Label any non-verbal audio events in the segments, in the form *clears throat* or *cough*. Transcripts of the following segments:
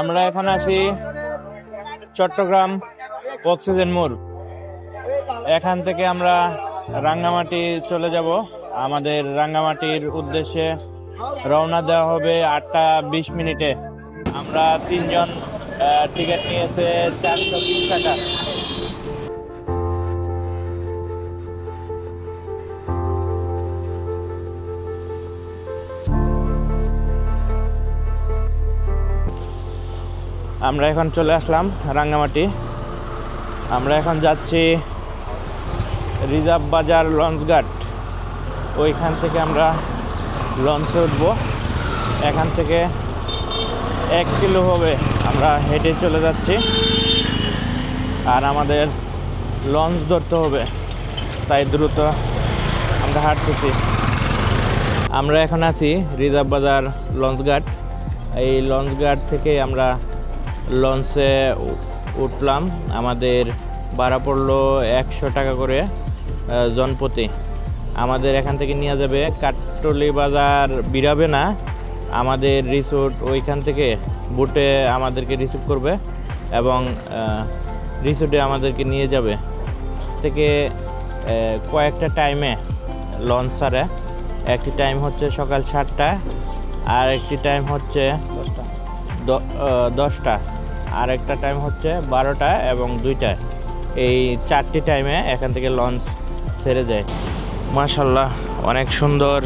আমরা এখন আছি চট্টগ্রাম অক্সিজেন মোড়। এখান থেকে আমরা রাঙ্গামাটি চলে যাব। আমাদের রাঙ্গামাটির উদ্দেশ্যে রওনা দেওয়া হবে আটটা বিশ মিনিটে। আমরা তিনজন টিকিট নিয়েছে চারশো বিশ টাকা। আমরা এখন চলে আসলাম রাঙ্গামাটি। আমরা এখন যাচ্ছি রিজার্ভ বাজার লঞ্চঘাট ওইখান থেকে আমরা লঞ্চে উঠব। এখান থেকে এক কিলো হবে। আমরা হেঁটে চলে যাচ্ছি। আর আমাদের লঞ্চ ধরতে হবে। তাই দ্রুত আমরা হাঁটতেছি। আমরা এখন আছি রিজার্ভ বাজার লঞ্চঘাট এই লঞ্চঘাট থেকে আমরা লঞ্চে উঠলাম। আমাদের ভাড়া পড়ল একশো টাকা করে আহ, জনপ্রতি। আমাদের এখান থেকে নিয়ে যাবে কাটলি বাজার বিরাবে না। আমাদের রিসোর্ট ওইখান থেকে বুটে আমাদেরকে রিসিভ করবে এবং রিসোর্টে আমাদেরকে নিয়ে যাবে। থেকে কয়েকটা টাইমে লঞ্চ ছাড়ে একটি টাইম হচ্ছে সকাল সাতটা আর একটি টাইম হচ্ছে দশটা। আর একটা টাইম হচ্ছে বারোটা এবং দুইটা এই চারটি টাইমে এখান থেকে লঞ্চ ছেড়ে যায়। মাশাল্লাহ অনেক সুন্দর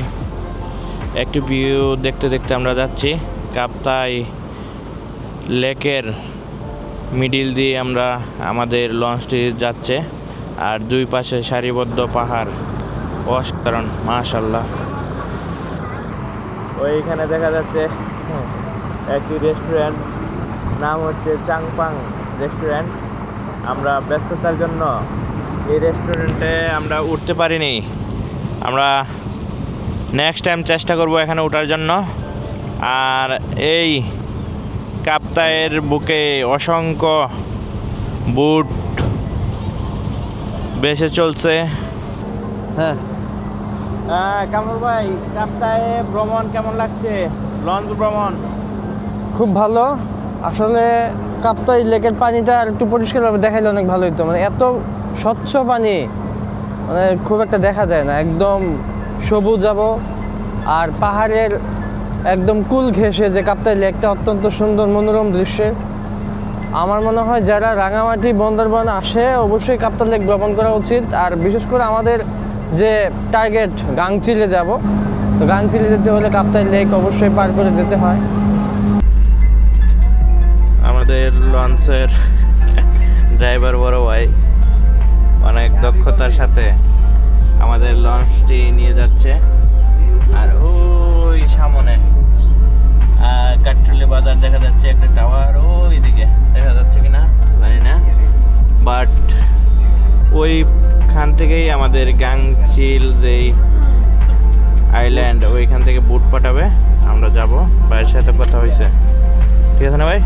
একটি ভিউ দেখতে দেখতে আমরা যাচ্ছি। কাপ্তাই লেকের মিডিল দিয়ে আমরা আমাদের লঞ্চটি যাচ্ছে। আর দুই পাশে সারিবদ্ধ পাহাড়। অসাধারণ মাশাল্লাহ ওইখানে দেখা যাচ্ছে একটি রেস্টুরেন্ট নাম হচ্ছে চাংপাং রেস্টুরেন্ট। আমরা ব্যস্ততার জন্য এই রেস্টুরেন্টে আমরা উঠতে পারিনি। আমরা নেক্সট টাইম চেষ্টা করব এখানে ওঠার জন্য। আর এই কাপ্তায়ের বুকে অসংখ্য বুট বেসে চলছে। হ্যাঁ। কামরুল ভাই কাপ্তায়ে ভ্রমণ কেমন লাগছে? লঞ্চ ভ্রমণ? খুব ভালো। আসলে কাপ্তাই লেকের পানিটা আর একটু পরিষ্কারভাবে দেখাইলে অনেক ভালো হতো মানে এত স্বচ্ছ পানি মানে খুব একটা দেখা যায় না। একদম সবুজ যাব আর পাহাড়ের একদম কুল ঘেঁষে যে কাপ্তাই লেকটা অত্যন্ত সুন্দর, মনোরম দৃশ্যের আমার মনে হয় যারা রাঙামাটি, বন্দরবান আসে, অবশ্যই কাপ্তাই লেক ভ্রমণ করা উচিত। আর বিশেষ করে আমাদের যে টার্গেট, গাংচিলে যাব, তো গাংচিলে যেতে হলে কাপ্তাই লেক অবশ্যই পার করে যেতে হয়। আমাদের লঞ্চের ড্রাইভার বড় ভাই অনেক দক্ষতার সাথে আমাদের লঞ্চটি নিয়ে যাচ্ছে। আর ওই সামনে আহ, কাঠটুলি বাজার দেখা যাচ্ছে একটা টাওয়ার ওই দিকে দেখা যাচ্ছে কিনা জানি না। বাট ওইখান থেকেই আমাদের গাংচিল যেই আইল্যান্ড ওইখান থেকে বুট পাঠাবে। আমরা যাব ভাইয়ের সাথে কথা হয়েছে। ঠিক আছে না ভাই?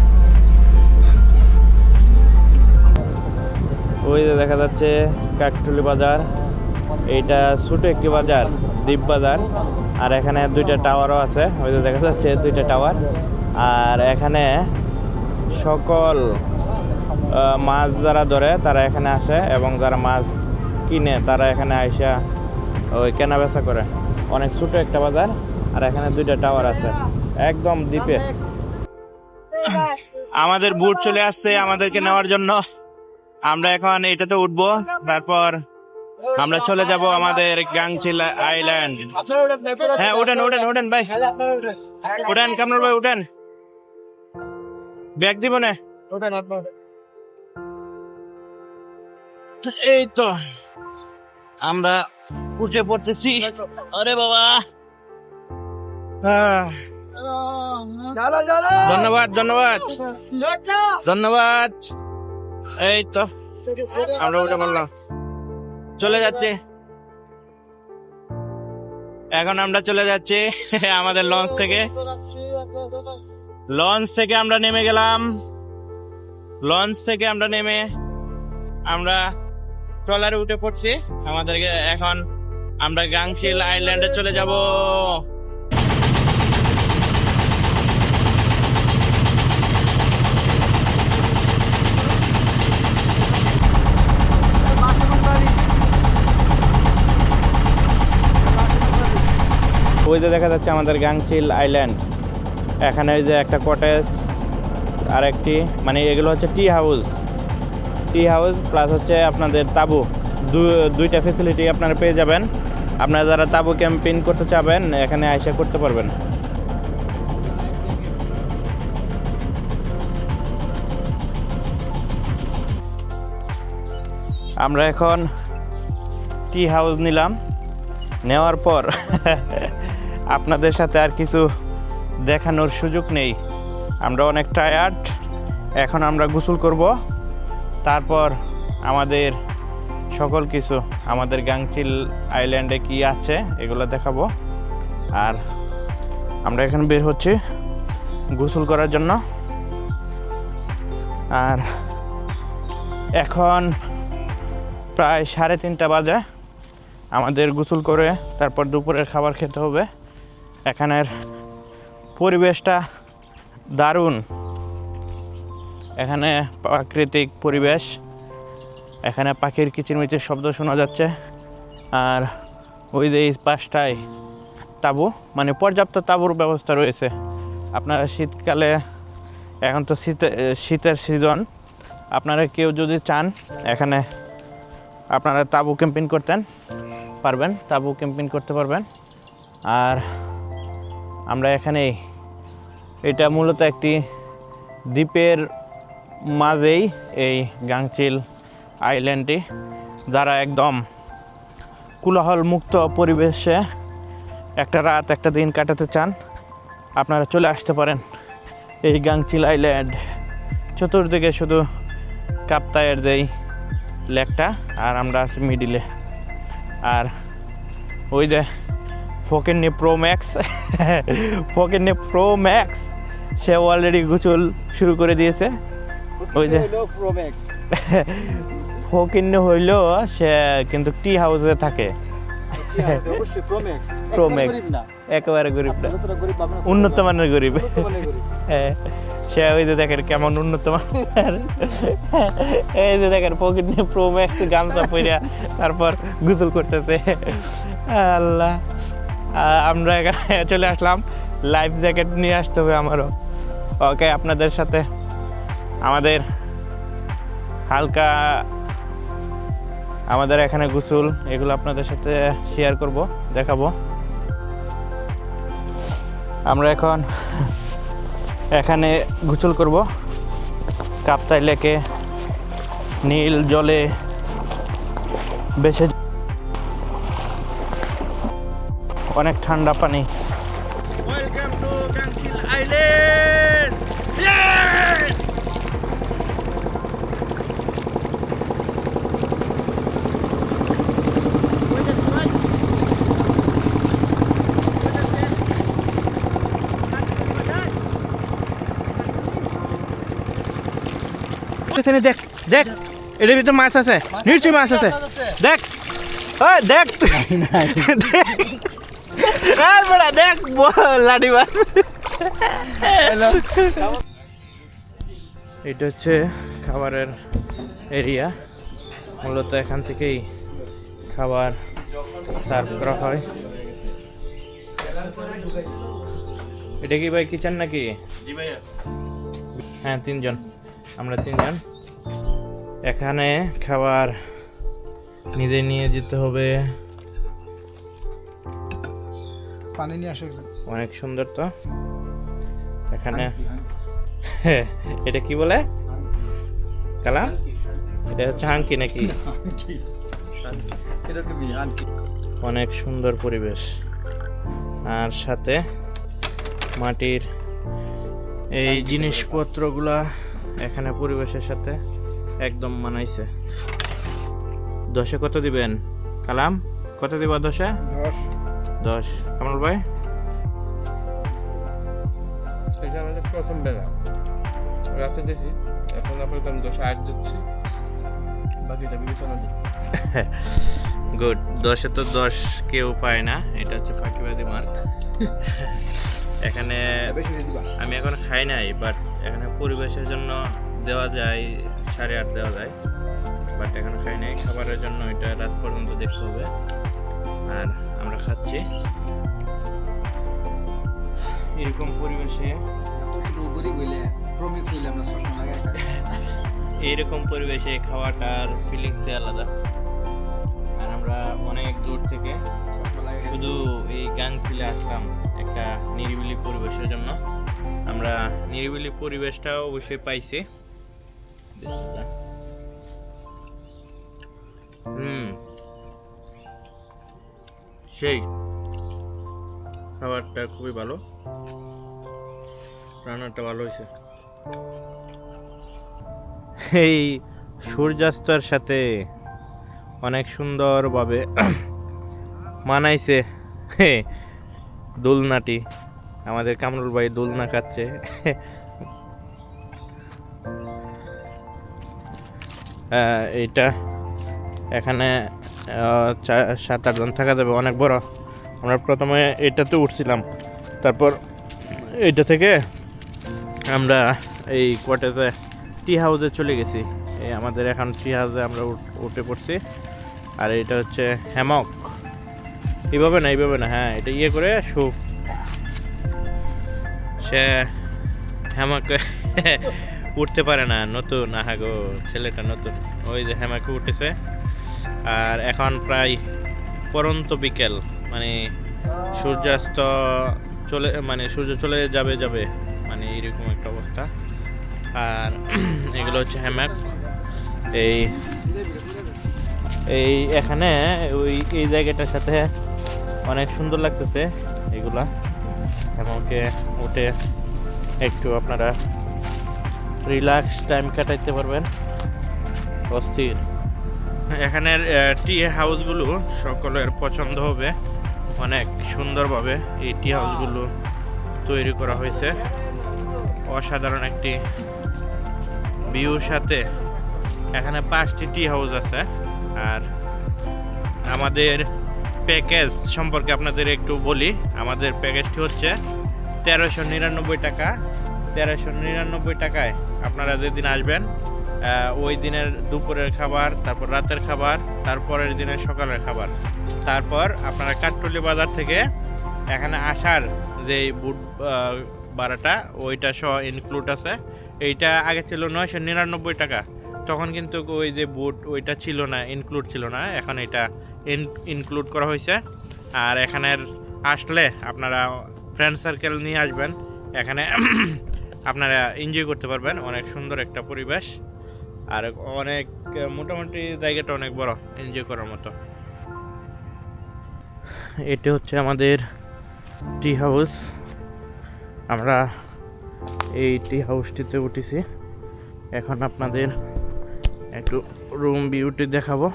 ওই যে দেখা যাচ্ছে কাকটুলি বাজার। এইটা ছোট একটি বাজার, দ্বীপ বাজার। আর এখানে দুইটা টাওয়ারও আছে, ওই যে দেখা যাচ্ছে দুইটা টাওয়ার। আর এখানে সকল মাছ যারা ধরে তারা এখানে আসে এবং যারা মাছ কিনে তারা এখানে আইসা ওই কেনা বেচা করে। অনেক ছোট একটা বাজার, আর এখানে দুইটা টাওয়ার আছে, একদম দ্বীপে। আমাদের বুট চলে আসছে আমাদেরকে নেওয়ার জন্য। আমরা এখন এটাতে উঠবো তারপর আমরা চলে যাব আমাদের গাংচিল আইল্যান্ড। হ্যাঁ উঠেন উঠেন উঠেন ভাই। উঠেন কামরুল ভাই উঠেন। ব্যাগ দিব না? এই তো আমরা উঠে পড়তেছি। আরে বাবা। ধন্যবাদ ধন্যবাদ। ধন্যবাদ। এই তো। আমরা উঠে বললাম চলে যাচ্ছে। এখন আমরা চলে যাচ্ছি *laughs* আমাদের লঞ্চ থেকে। লঞ্চ থেকে আমরা নেমে গেলাম। লঞ্চ থেকে আমরা নেমে আমরা ট্রলারে উঠে পড়ছি। আমাদেরকে এখন আমরা গাংশিল আইল্যান্ডে চলে যাব। ওই যে দেখা যাচ্ছে আমাদের গাংচিল আইল্যান্ড। এখানে ওই যে একটা কটেজ আর একটি মানে এগুলো হচ্ছে tea house tea house plus হচ্ছে আপনাদের তাবু। দুইটা ফেসিলিটি আপনারা পেয়ে যাবেন। আপনারা যারা তাবু ক্যাম্পিং করতে চাবেন, এখানে আইসা করতে পারবেন। আমরা এখন টি হাউস নিলাম। নেওয়ার পর *laughs* আপনাদের সাথে আর কিছু দেখানোর সুযোগ নেই। আমরা অনেক টায়ার্ড এখন আমরা গোসল করব। তারপর আমাদের সকল কিছু, আমাদের গাংচিল আইল্যান্ডে কি আছে এগুলো দেখাবো। আর আমরা এখন বের হচ্ছি গোসল করার জন্য। আর এখন প্রায় সাড়ে তিনটা বাজে। আমাদের গোসল করে তারপর দুপুরের খাবার খেতে হবে। এখানের পরিবেশটা দারুণ। এখানে প্রাকৃতিক পরিবেশ। এখানে পাখির কিচিরমিচির শব্দ শোনা যাচ্ছে। আর ওই যে পাশটায় তাঁবু মানে পর্যাপ্ত তাঁবুর ব্যবস্থা রয়েছে। আপনারা শীতকালে, এখন তো শীতে, শীতের সিজন। আপনারা কেউ যদি চান, এখানে আপনারা তাঁবু ক্যাম্পিং করতেন। পারবেন, তাঁবু ক্যাম্পিং করতে পারবেন। আর আমরা এখানেই এটা মূলত একটি দ্বীপের মাঝেই এই গাংচিল আইল্যান্ডটি, যারা একদম কোলাহল মুক্ত পরিবেশে একটা রাত, একটা দিন কাটাতে চান, আপনারা চলে আসতে পারেন এই গাংচিল আইল্যান্ড। চতুর্দিকে শুধু কাপ্তায়ের যেই লেকটা, আর আমরা আছি মিডিলে। আর ওই যে ফোকেননি প্রো ম্যাক্স ফোকেননি প্রো ম্যাক্স সে অলরেডি গোসল শুরু করে দিয়েছে। ওই যে ফকিন্ন হইলেও সে কিন্তু টি হাউসে থাকে। Pro Max। একেবারে গরিব না। উন্নত মানের গরিব। হ্যাঁ। সে ওই যে দেখেন কেমন উন্নত মানের। এই যে দেখেন পকেট নিয়ে প্রো ম্যাক্স গামছা পইরা তারপর গুসল করতেছে। আল্লাহ। আমরা এখানে চলে আসলাম। লাইফ জ্যাকেট নিয়ে আসতে হবে আমারও। ওকে আপনাদের সাথে আমাদের হালকা আমাদের এখানে গোসল, এগুলো আপনাদের সাথে শেয়ার করব, দেখাবো। আমরা এখন এখানে গোসল করব। কাপ্তাই লেকে নীল জলে বেশি অনেক ঠান্ডা পানি। এখানে দেখ দেখ। এটার ভিতরে মাছ আছে। নিশ্চয়ই মাছ আছে। দেখ। দেখ। আর বড়া দেখ লাডি মাছ। এটা হচ্ছে খাবারের এরিয়া। মূলত এখান থেকেই খাবার সার্ভ করা হয়। এটা কি ভাই কিচেন নাকি? হ্যাঁ তিনজন। আমরা তিনজন। এখানে খাবার নিজে নিয়ে যেতে হবে। পানি নিয়ে আসো অনেক সুন্দর তো। এখানে *laughs* এটা কি বলে? কালা এটা হচ্ছে হাঙ্কি নাকি? *laughs* অনেক সুন্দর পরিবেশ। আর সাথে মাটির এই জিনিসপত্রগুলা এখানে পরিবেশের সাথে একদম মানাইছে। দশে কত দিবেন? কালাম কত দিবা দশে? দশ। দশ। কামাল ভাই? এটা আমাদের প্রথম বেলা। রাতে দেখি এখন আপাতত আমি দশ আট দিচ্ছি। বাকিটা বিবেচনা দিই। *laughs* গুড দশে তো দশ কেউ পায় না এটা হচ্ছে ফাঁকিবাদী মার্ক *laughs* এখানে বেশি আমি এখন খাই নাই বাট পরিবেশের জন্য দেওয়া যায় সাড়ে আট দেওয়া যায়। বাট এখন খাই নাই। খাবারের জন্য এটা রাত পর্যন্ত দেখতে হবে। আর আমরা খাচ্ছি। এরকম পরিবেশে এইরকম পরিবেশে খাওয়াটার ফিলিংসই আলাদা। আর আমরা অনেক দূর থেকে শুধু এই গাংচিলে আসলাম একটা নিরিবিলি পরিবেশের জন্য। আমরা নিরিবিলি পরিবেশটাও অবশ্যই পাইছি। হুম। সেই খাবারটা খুবই ভালো। রান্নাটা ভালো হয়েছে। এই সূর্যাস্তর সাথে অনেক সুন্দরভাবে মানাইছে দোলনাটি। আমাদের কামরুল ভাই দোলনা আহ, এইটা এখানে সাত আটজন থাকা যাবে অনেক বড়। আমরা প্রথমে এটাতে উঠছিলাম। তারপর এটা থেকে আমরা এই কোয়ার্টারে টি হাউসে চলে গেছি। এই আমাদের এখন টি হাউসে আমরা উঠ- পড়ছি। আর এটা হচ্ছে হ্যামক এইভাবে না এইভাবে না হ্যাঁ এটা ইয়ে করে শু সে হ্যামাকে *laughs* উঠতে পারে না, নতুন আহা গো ছেলেটা নতুন। ওই যে হ্যামাকে উঠেছে। আর এখন প্রায় পরন্ত বিকেল মানে সূর্যাস্ত চলে মানে সূর্য চলে যাবে যাবে মানে এইরকম একটা অবস্থা। আর *clears throat* এগুলো হচ্ছে হ্যামাক। এই এই এখানে ওই, এই জায়গাটার সাথে অনেক সুন্দর লাগতেছে এগুলা। আমাকে উঠে একটু আপনারা রিল্যাক্স টাইম কাটাইতে পারবেন। অস্থির। এখানের টি হাউসগুলো সকলের পছন্দ হবে। অনেক সুন্দরভাবে এই টি হাউসগুলো তৈরি করা হয়েছে। অসাধারণ একটি ভিউর সাথে। এখানে পাঁচটি টি হাউস আছে। আর আমাদের প্যাকেজ সম্পর্কে আপনাদের একটু বলি। আমাদের প্যাকেজটি হচ্ছে তেরোশো নিরানব্বই টাকা। তেরোশো নিরানব্বই টাকায় আপনারা যেদিন আসবেন ওই দিনের দুপুরের খাবার, তারপর রাতের খাবার, তারপরের দিনের সকালের খাবার। তারপর আপনারা কাঠটলি বাজার থেকে এখানে আসার যে বুট ভাড়াটা, ওইটা সহ ইনক্লুড আছে। এইটা আগে ছিল নয়শো নিরানব্বই টাকা। তখন কিন্তু ওই যে বুট, ওইটা ছিল না ইনক্লুড ছিল না। এখন এটা ইনক্লুড করা হয়েছে। আর এখানের আসলে আপনারা ফ্রেন্ড সার্কেল নিয়ে আসবেন। এখানে *clears throat* আপনারা এনজয় করতে পারবেন। অনেক সুন্দর একটা পরিবেশ। আর অনেক, মোটামুটি জায়গাটা অনেক বড় এনজয় করার মতো। এটি হচ্ছে আমাদের টি হাউস আমরা এই টি হাউসটিতে উঠেছি। এখন আপনাদের একটু রুম বিউটি দেখাবো।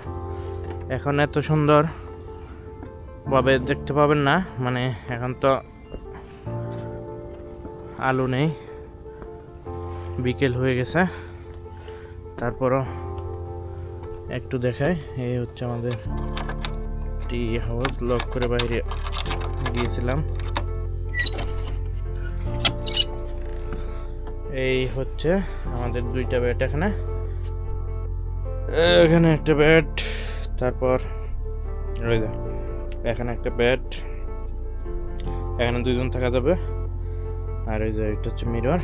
এখন এত সুন্দর ভাবে দেখতে পাবেন না মানে এখন তো আলো নেই, বিকেল হয়ে গেছে। তারপরও একটু দেখাই, এই হচ্ছে আমাদের টি হাউস লক করে বাইরে গিয়েছিলাম। এই হচ্ছে আমাদের দুইটা বেড এখানে। এখানে একটা বেড তারপর ওই এখানে একটা বেড এখানে দুজন থাকা যাবে। আর ওই যে, এটা হচ্ছে মিরর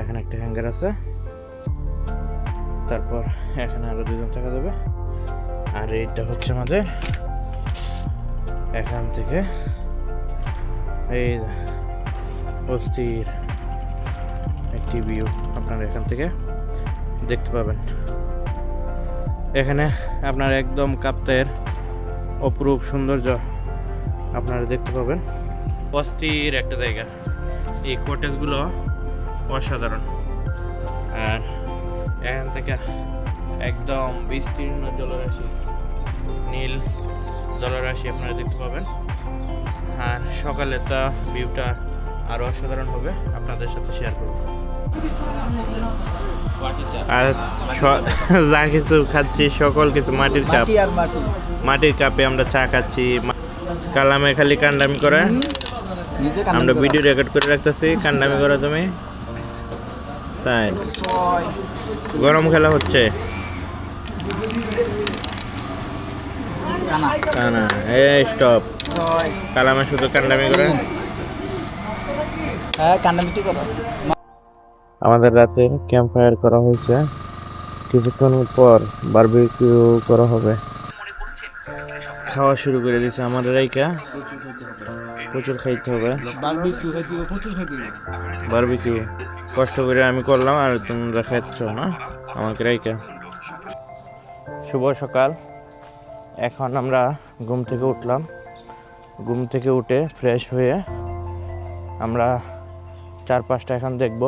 এখানে একটা হ্যাঙ্গার আছে। তারপর এখানে আরও দুজন থাকা যাবে। আর এইটা হচ্ছে আমাদের, এখান থেকে, এই অস্থির একটি ভিউ আপনারা এখান থেকে দেখতে পাবেন। এখানে আপনার একদম কাপ্তের অপরূপ সৌন্দর্য আপনারা দেখতে পাবেন। অস্থির একটা জায়গা। এই কটেজগুলো অসাধারণ। আর এখান থেকে একদম বিস্তীর্ণ জলরাশি, নীল জলরাশি আপনারা দেখতে পাবেন। আর সকালে তো ভিউটা আরও অসাধারণ হবে। আপনাদের সাথে শেয়ার করব। আর *laughs* যা কিছু খাচ্ছি সকল কিছু মাটির কাপ। মাটি আর মাটি। মাটির কাপে আমরা চা খাচ্ছি। কালামে খালি কান্ডামি করে। আমরা ভিডিও রেকর্ড করে রাখতেছি। কান্ডামি করে তুমি। তাই। গরম খেলা হচ্ছে। কানা। না না এই স্টপ কালামে শুধু কান্ডামি করে। হ্যাঁ কান্নামিটি করো। আমাদের রাতে ক্যাম্প ফায়ার করা হয়েছে। কিছুক্ষণ পর বারবিকিউ করা হবে। খাওয়া শুরু করে দিয়েছে আমাদের এইকা প্রচুর খাইতে হবে। বারবিকিউ। কষ্ট করে আমি করলাম আর তোমরা খাচ্ছ না? আমাকে রাইকা। শুভ সকাল। এখন আমরা ঘুম থেকে উঠলাম। ঘুম থেকে উঠে ফ্রেশ হয়ে আমরা চার পাঁচটা এখন দেখব।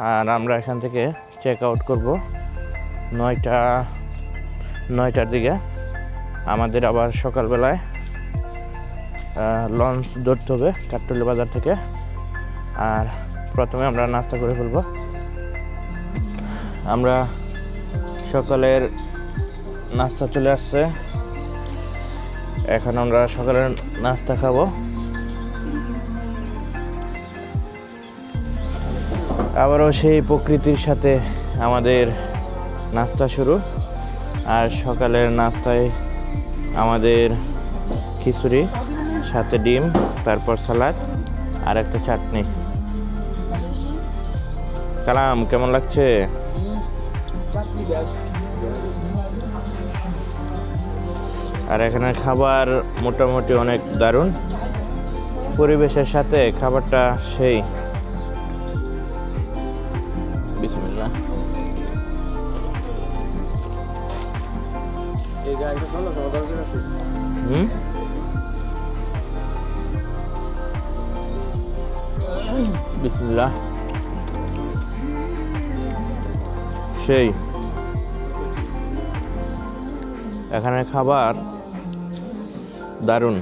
আর আমরা এখান থেকে চেক আউট করব নয়টা, নয়টার দিকে। আমাদের আবার সকালবেলায় লঞ্চ ধরতে হবে কাঠটলি বাজার থেকে। আর প্রথমে আমরা নাস্তা করে ফেলব। আমরা সকালের নাস্তা চলে আসছে। এখন আমরা সকালের নাস্তা খাব। আবারও সেই প্রকৃতির সাথে আমাদের নাস্তা শুরু। আর সকালের নাস্তায় আমাদের খিচুড়ি, সাথে ডিম, তারপর সালাদ, আর একটা চাটনি। কালাম, কেমন লাগছে? আর এখানে খাবার মোটামুটি অনেক দারুণ। পরিবেশের সাথে খাবারটা সেই। হুম বিসমিল্লাহ সেই এখানে খাবার দারুণ।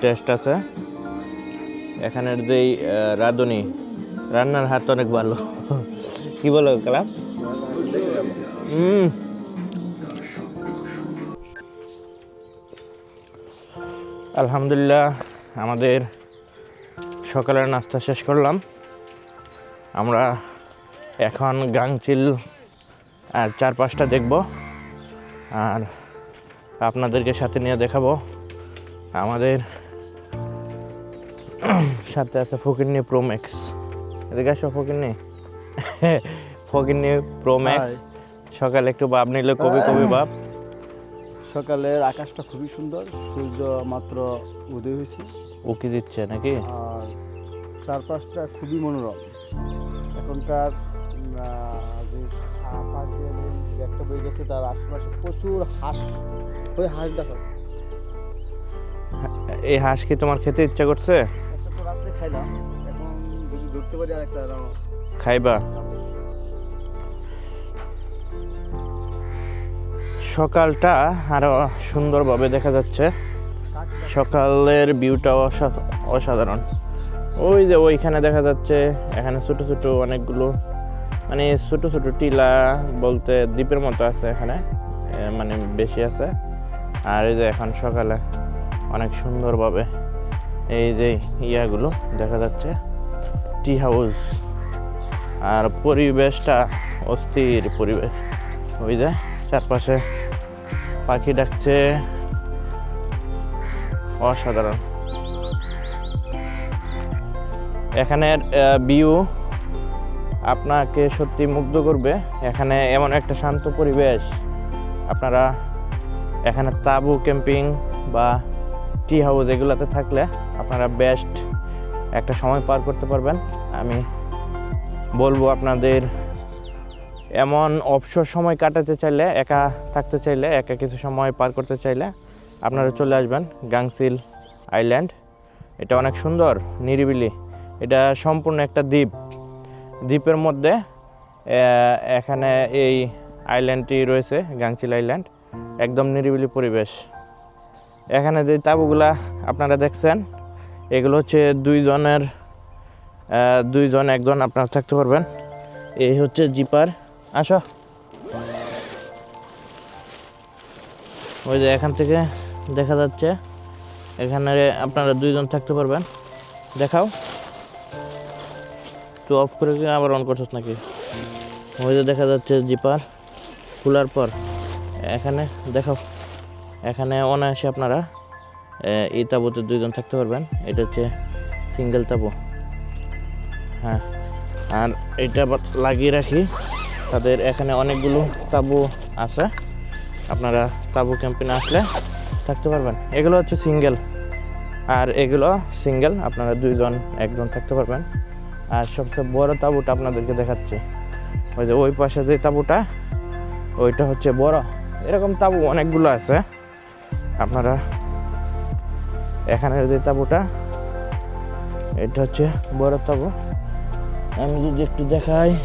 টেস্ট আছে। এখানের যেই রাঁধুনি, রান্নার হাত অনেক ভালো। *laughs* কি বলো, কালাম? হুম। আলহামদুলিল্লাহ আমাদের সকালের নাস্তা শেষ করলাম। আমরা এখন গাংচিল আর চার পাঁচটা দেখব আর আপনাদেরকে সাথে নিয়ে দেখাবো। আমাদের সাথে আছে ফকিরনি প্রো ম্যাক্স এদিকে আসো ফকিরনি ফকিরনি প্রো ম্যাক্স সকালে একটু বাপ নিলে কবি কবি বাপ। সকালের আকাশটা খুবই সুন্দর সূর্য মাত্র উদয় হয়েছে। উকি দিচ্ছে নাকি? আর চারপাশটা খুবই মনোরম। এখনকার পাশ দিয়ে ব্যাগটা বয়ে গেছে তার আশেপাশে প্রচুর হাঁস। ওই হাঁস দেখো। এই হাঁস কি তোমার খেতে ইচ্ছা করছে? একটা তো রাত্রে খাইলাম এখন যদি ধরতে পারি আর একটা খাইবা? সকালটা আরও সুন্দরভাবে দেখা যাচ্ছে। সকালের ভিউটা অসাধারণ। ওই যে ওইখানে দেখা যাচ্ছে, এখানে ছোট ছোট অনেকগুলো মানে ছোট ছোট টিলা বলতে দ্বীপের মতো আছে এখানে মানে বেশি আছে। আর এই যে এখন সকালে অনেক সুন্দরভাবে এই যে ইয়াগুলো দেখা যাচ্ছে টি হাউস আর পরিবেশটা অস্থির পরিবেশ। ওই যে চারপাশে পাখি ডাকছে। অসাধারণ। এখানের ভিউ আপনাকে সত্যি মুগ্ধ করবে। এখানে এমন একটা শান্ত পরিবেশ। আপনারা এখানে তাবু ক্যাম্পিং বা টি হাউস এগুলোতে থাকলে আপনারা বেস্ট একটা সময় পার করতে পারবেন। আমি বলব আপনাদের এমন অবসর সময় কাটাতে চাইলে, একা থাকতে চাইলে, একা কিছু সময় পার করতে চাইলে আপনারা চলে আসবেন গাংসিল আইল্যান্ড। এটা অনেক সুন্দর, নিরিবিলি। এটা সম্পূর্ণ একটা দ্বীপ। দ্বীপের মধ্যে এখানে এই আইল্যান্ডটি রয়েছে, গাংচিল আইল্যান্ড। একদম নিরিবিলি পরিবেশ। এখানে যে তাঁবুগুলা আপনারা দেখছেন, এগুলো হচ্ছে দুইজনের দুইজন, একজন আপনারা থাকতে পারবেন। এই হচ্ছে জিপার আসো। ওই যে এখান থেকে দেখা যাচ্ছে, এখানে আপনারা দুইজন থাকতে পারবেন। দেখাও। তো অফ করে আবার অন করছিস নাকি? ওই যে দেখা যাচ্ছে জিপার খোলার পর। এখানে দেখাও। এখানে অনায়াসে আপনারা এই তাবুতে দুইজন থাকতে পারবেন। এটা হচ্ছে সিঙ্গেল তাবু। হ্যাঁ। আর এটা লাগিয়ে রাখি। তাদের এখানে অনেকগুলো তাবু আছে। আপনারা তাবু ক্যাম্পেনে আসলে থাকতে পারবেন। এগুলো হচ্ছে সিঙ্গেল। আর এগুলো সিঙ্গেল, আপনারা দুইজন, একজন থাকতে পারবেন। আর সবচেয়ে বড় তাবুটা আপনাদেরকে দেখাচ্ছি। ওই যে ওই পাশে যে তাবুটা, ওইটা হচ্ছে বড়। এরকম তাবু অনেকগুলো আছে। আপনারা এখানে যে তাবুটা, এটা হচ্ছে বড় তাবু। আমি যদি একটু দেখাই।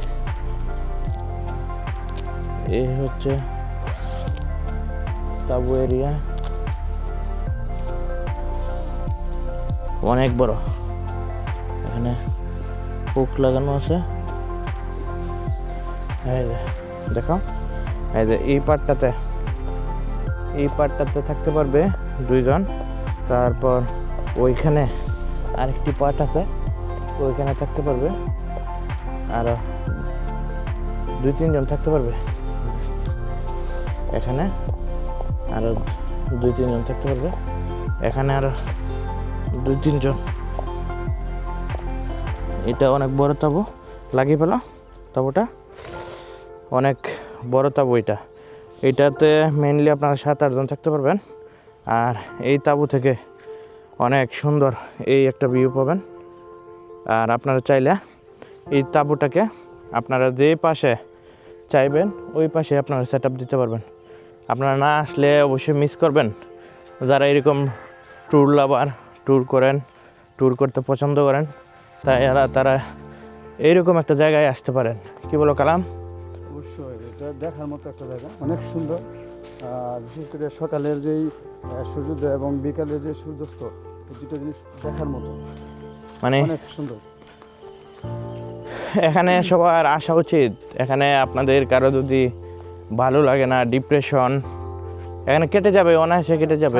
এই হচ্ছে তাবু এরিয়া অনেক বড়। এখানে হুক লাগানো আছে। এই যে, দেখো। এই যে এই পার্টটাতে এই পার্টটাতে থাকতে পারবে দুইজন। তারপর ওইখানে আরেকটি পার্ট আছে ওইখানে থাকতে পারবে। আর দুই তিনজন থাকতে পারবে। এখানে আরও দুই, তিনজন থাকতে পারবে। এখানে আরও দুই, তিনজন। এটা অনেক বড় তাবু, লাগিয়ে পেল তাবুটা অনেক বড় তাবু এটা। এটাতে মেনলি আপনারা সাত, আটজন থাকতে পারবেন। আর এই তাবু থেকে অনেক সুন্দর এই একটা ভিউ পাবেন। আর আপনারা চাইলে এই তাঁবুটাকে আপনারা যে পাশে চাইবেন, ওই পাশে আপনারা সেট দিতে পারবেন। আপনারা না আসলে অবশ্যই মিস করবেন। যারা এরকম ট্যুর লাভার ট্যুর করেন ট্যুর করতে পছন্দ করেন তাই এরা তারা এইরকম একটা জায়গায় আসতে পারেন। কি বলো কালাম? অবশ্যই এটা দেখার মতো একটা জায়গা অনেক সুন্দর। বিশেষ করে সকালের যেই সূর্যোদয় এবং বিকালের যে সূর্যাস্ত দুটো জিনিস দেখার মতো। মানে? অনেক সুন্দর। এখানে সবার আসা উচিত। এখানে আপনাদের কারও যদি ভালো লাগে না ডিপ্রেশন এখানে কেটে যাবে অনায়াসে কেটে যাবে।